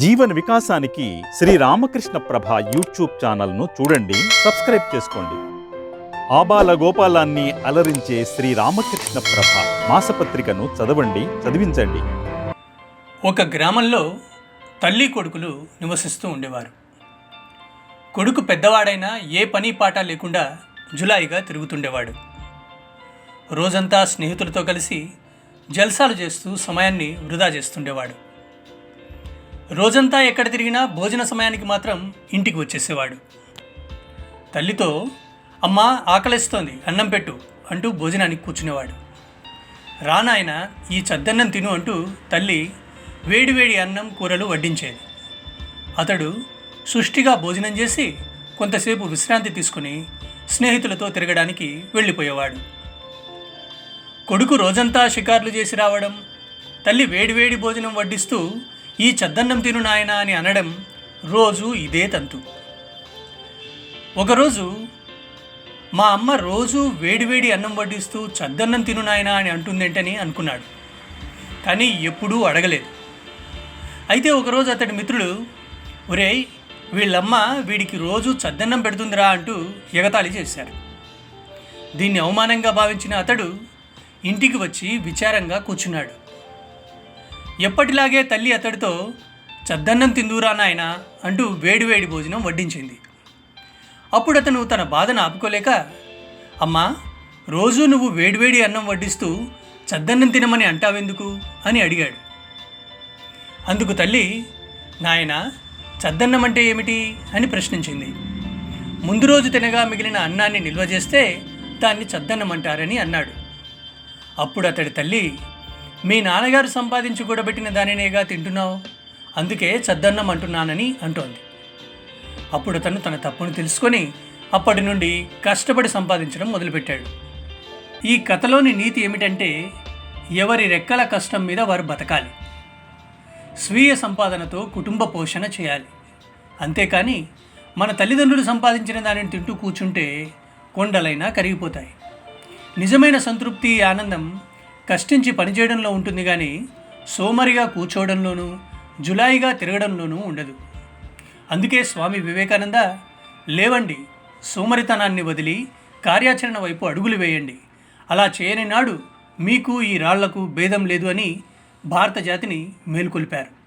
జీవన వికాసానికి శ్రీ రామకృష్ణ ప్రభ యూట్యూబ్ ఛానల్ను చూడండి సబ్స్క్రైబ్ చేసుకోండి. ఆబాల గోపాలాన్ని అలరించే శ్రీ రామకృష్ణ ప్రభ మాసపత్రికను చదవండి చదివించండి. ఒక గ్రామంలో తల్లి కొడుకులు నివసిస్తూ ఉండేవారు. కొడుకు పెద్దవాడైనా ఏ పని పాట లేకుండా జులాయిగా తిరుగుతుండేవాడు. రోజంతా స్నేహితులతో కలిసి జల్సాలు చేస్తూ సమయాన్ని వృధా చేస్తుండేవాడు. రోజంతా ఎక్కడ తిరిగినా భోజన సమయానికి మాత్రం ఇంటికి వచ్చేసేవాడు. తల్లితో అమ్మ ఆకలిస్తోంది అన్నం పెట్టు అంటూ భోజనానికి కూర్చునేవాడు. రానాయన ఈ చద్దన్నం తిను అంటూ తల్లి వేడివేడి అన్నం కూరలు వడ్డించేది. అతడు సుష్టిగా భోజనం చేసి కొంతసేపు విశ్రాంతి తీసుకుని స్నేహితులతో తిరగడానికి వెళ్ళిపోయేవాడు. కొడుకు రోజంతా షికార్లు చేసి రావడం తల్లి వేడివేడి భోజనం వడ్డిస్తూ ఈ చద్దన్నం తిను నాయనా అని అనడం రోజు ఇదే తంతు. ఒకరోజు మా అమ్మ రోజు వేడివేడి అన్నం వడ్డిస్తూ చద్దన్నం తిను నాయనా అని అంటుందేంటని అనుకున్నాడు. కానీ ఎప్పుడూ అడగలేదు. అయితే ఒకరోజు అతడి మిత్రుడు ఒరేయ్ వీళ్ళమ్మ వీడికి రోజు చద్దన్నం పెడుతుందిరా అంటూ ఎగతాళి చేశారు. దీన్ని అవమానంగా భావించిన అతడు ఇంటికి వచ్చి విచారంగా కూర్చున్నాడు. ఎప్పటిలాగే తల్లి అతడితో చద్దన్నం తిందురా నాయనా అంటూ వేడివేడి భోజనం వడ్డించింది. అప్పుడు అతను తన బాధను ఆపుకోలేక అమ్మా రోజూ నువ్వు వేడివేడి అన్నం వడ్డిస్తూ చద్దన్నం తినమని అంటావెందుకు? అని అడిగాడు. అందుకు తల్లి నాయన చద్దన్నం అంటే ఏమిటి? అని ప్రశ్నించింది. ముందు రోజు తినగా మిగిలిన అన్నాన్ని నిల్వ చేస్తే దాన్ని చద్దన్నం అంటారని అన్నాడు. అప్పుడు అతడి తల్లి మీ నాన్నగారు సంపాదించి కూడబెట్టిన దానినేగా తింటున్నావు? అందుకే చద్దన్నం అంటున్నానని అంటోంది. అప్పుడు అతను తన తప్పును తెలుసుకొని అప్పటి నుండి కష్టపడి సంపాదించడం మొదలుపెట్టాడు. ఈ కథలోని నీతి ఏమిటంటే ఎవరి రెక్కల కష్టం మీద వారు బతకాలి. స్వీయ సంపాదనతో కుటుంబ పోషణ చేయాలి. అంతేకాని మన తల్లిదండ్రులు సంపాదించిన దానిని తింటూ కూర్చుంటే కొండలైనా కరిగిపోతాయి. నిజమైన సంతృప్తి ఆనందం కష్టించి పనిచేయడంలో ఉంటుంది కానీ సోమరిగా కూర్చోవడంలోనూ జులాయిగా తిరగడంలోనూ ఉండదు. అందుకే స్వామి వివేకానంద లేవండి సోమరితనాన్ని వదిలి కార్యాచరణ వైపు అడుగులు వేయండి. అలా చేయని నాడు మీకు ఈ రాళ్ళకు భేదం లేదు అని భారత జాతిని మేల్కొల్పారు.